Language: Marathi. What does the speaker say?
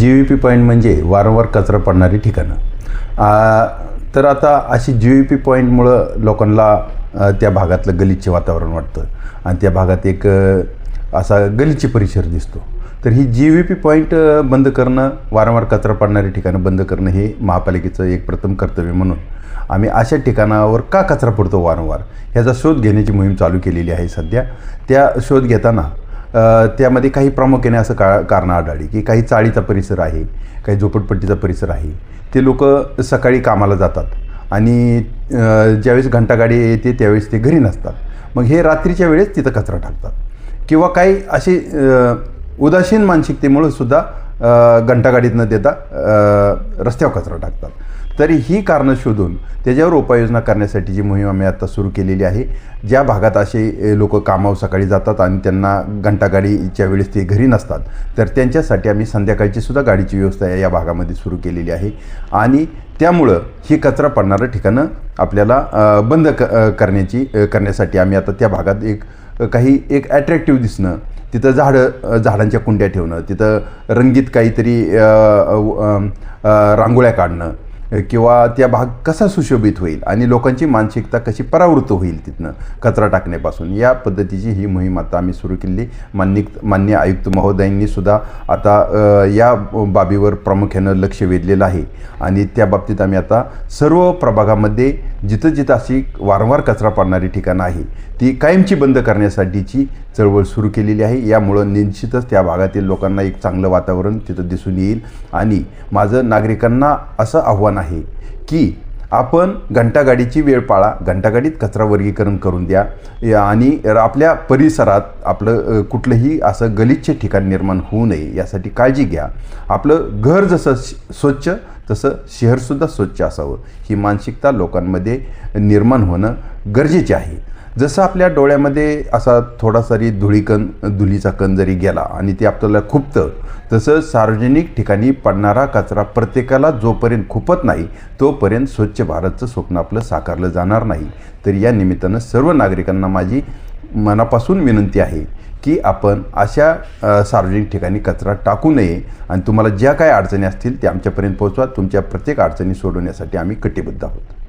जी व्ही पी पॉईंट म्हणजे वारंवार कचरा पडणारी ठिकाणं. तर आता अशी जी व्ही पी पॉईंटमुळं लोकांना त्या भागातलं गलिच्छ वातावरण वाटतं. आणि त्या भागात एक असा गलिच्छ परिसर दिसतो. तर ही जी व्ही पी पॉईंट बंद करणं वारंवार कचरा पडणारी ठिकाणं बंद करणं हे महापालिकेचं एक प्रथम कर्तव्य म्हणून. आम्ही अशा ठिकाणावर का कचरा पडतो वारंवार? ह्याचा शोध घेण्याची मोहीम चालू केलेली आहे सध्या. त्या शोध घेताना त्यामध्ये काही प्रामुख्याने असं का कारणं आढळली की काही चाळीचा परिसर आहे काही झोपडपट्टीचा परिसर आहे. ते लोक सकाळी कामाला जातात आणि ज्यावेळेस घंटागाडी येते त्यावेळेस ते घरी नसतात. मग हे रात्रीच्या वेळेस तिथं कचरा टाकतात. किंवा काही असे उदासीन मानसिकतेमुळं सुद्धा घंटागाडीत न देता रस्त्यावर कचरा टाकतात. तरी ही कारणं शोधून त्याच्यावर उपाययोजना करण्यासाठी जी मोहीम आम्ही आता सुरू केलेली आहे ज्या भागात असे लोक कामावर सकाळी जातात आणि त्यांना घंटागाडीच्या वेळेस ते घरी नसतात तर त्यांच्यासाठी आम्ही संध्याकाळची सुद्धा गाडीची व्यवस्था या भागामध्ये सुरू केलेली आहे. आणि त्यामुळं ही कचरा पडणारं ठिकाणं आपल्याला बंद क करण्याची करण्यासाठी आम्ही आता त्या भागात एक काही एक ॲट्रॅक्टिव्ह दिसणं तिथं झाडं झाडांच्या कुंड्या ठेवणं तिथं रंगीत काहीतरी रांगोळ्या काढणं किंवा त्या भाग कसा सुशोभित होईल आणि लोकांची मानसिकता कशी परावृत्त होईल तिथनं कचरा टाकण्यापासून. या पद्धतीची ही मोहीम आता आम्ही सुरू केली. मान्य मान्य आयुक्त महोदयांनी सुद्धा आता या बाबीवर प्रामुख्यानं लक्ष वेधलेलं आहे. आणि त्या बाबतीत आम्ही आता सर्व प्रभागामध्ये जिथं जिथं अशी वारंवार कचरा पडणारी ठिकाणं आहे ती कायमची बंद करण्यासाठीची चळवळ सुरू केलेली आहे. यामुळं निश्चितच त्या भागातील लोकांना एक चांगलं वातावरण तिथं दिसून येईल. आणि माझं नागरिकांना असं आव्हान आहे की आपण घंटागाडीची वेळ पाळा घंटागाडीत कचरा वर्गीकरण करून द्या. या- आणि आपल्या परिसरात आपलं कुठलंही असं गलिच्छ ठिकाण निर्माण होऊ नये यासाठी काळजी घ्या. आपलं घर जसं स्वच्छ तसं शहरसुद्धा स्वच्छ असावं. ही मानसिकता लोकांमध्ये निर्माण होणं गरजेचे आहे. जसं आपल्या डोळ्यामध्ये असा थोडासारी धुळीकण धुलीचा कण जरी गेला आणि ते आपल्याला खुपतं तसं सार्वजनिक ठिकाणी पडणारा कचरा प्रत्येकाला जोपर्यंत खुपत नाही तोपर्यंत स्वच्छ भारतचं स्वप्न आपलं साकारलं जाणार नाही. तर या निमित्तानं सर्व नागरिकांना माझी मनापासून विनंती आहे की आपण अशा सार्वजनिक ठिकाणी कचरा टाकू नये आणि तुम्हाला ज्या काय अडचणी असतील त्या आमच्यापर्यंत पोहोचवा. तुमच्या प्रत्येक अडचणी सोडवण्यासाठी आम्ही कटिबद्ध आहोत.